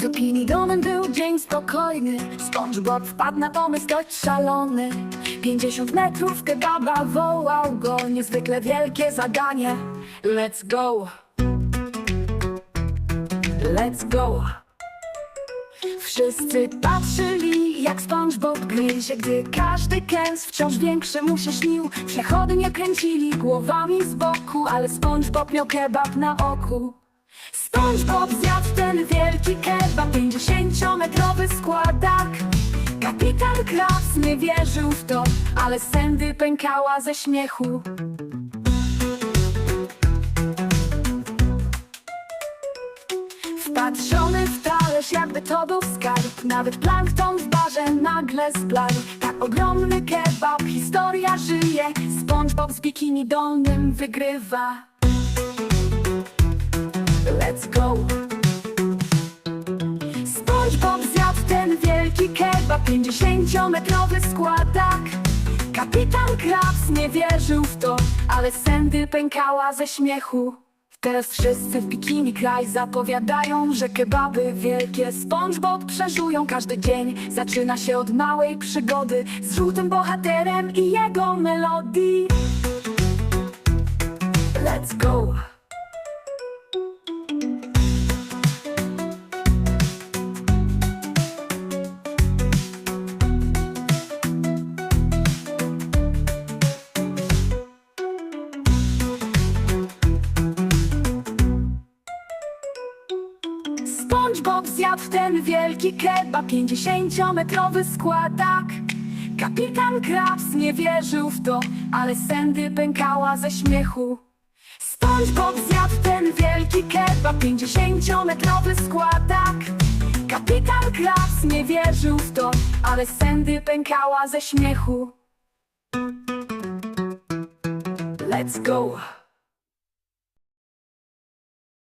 Zucchini domem był dzień spokojny. SpongeBob wpadł na pomysł dość szalony. 50 metrów kebaba wołał go. Niezwykle wielkie zadanie. Let's go. Let's go. Wszyscy patrzyli, jak SpongeBob gryzie Gdy każdy kęs wciąż większy mu się śnił. Przechodnie kręcili głowami z boku Ale SpongeBob miał kebab na oku. SpongeBob zjadł ten wielki kebab 50-metrowy składak Kapitan Krabs nie wierzył w to Ale Sandy pękała ze śmiechu. Wpatrzony w talerz, jakby to był skarb. Nawet plankton w barze nagle zbladł. Tak ogromny kebab, historia żyje. SpongeBob z bikini dolnym wygrywa. Let's go kebab 50-metrowy składak Kapitan Krabs nie wierzył w to Ale Sandy pękała ze śmiechu. Teraz wszyscy w bikini kraj zapowiadają, że kebaby wielkie SpongeBob przeżują. Każdy dzień Zaczyna się od małej przygody Z żółtym bohaterem i jego melodii. Let's go! SpongeBob zjadł ten wielki kebab 50-metrowy składak. Kapitan Krabs nie wierzył w to Ale Sandy pękała ze śmiechu. SpongeBob zjadł ten wielki kebab 50-metrowy składak. Kapitan Krabs nie wierzył w to Ale Sandy pękała ze śmiechu. Let's go!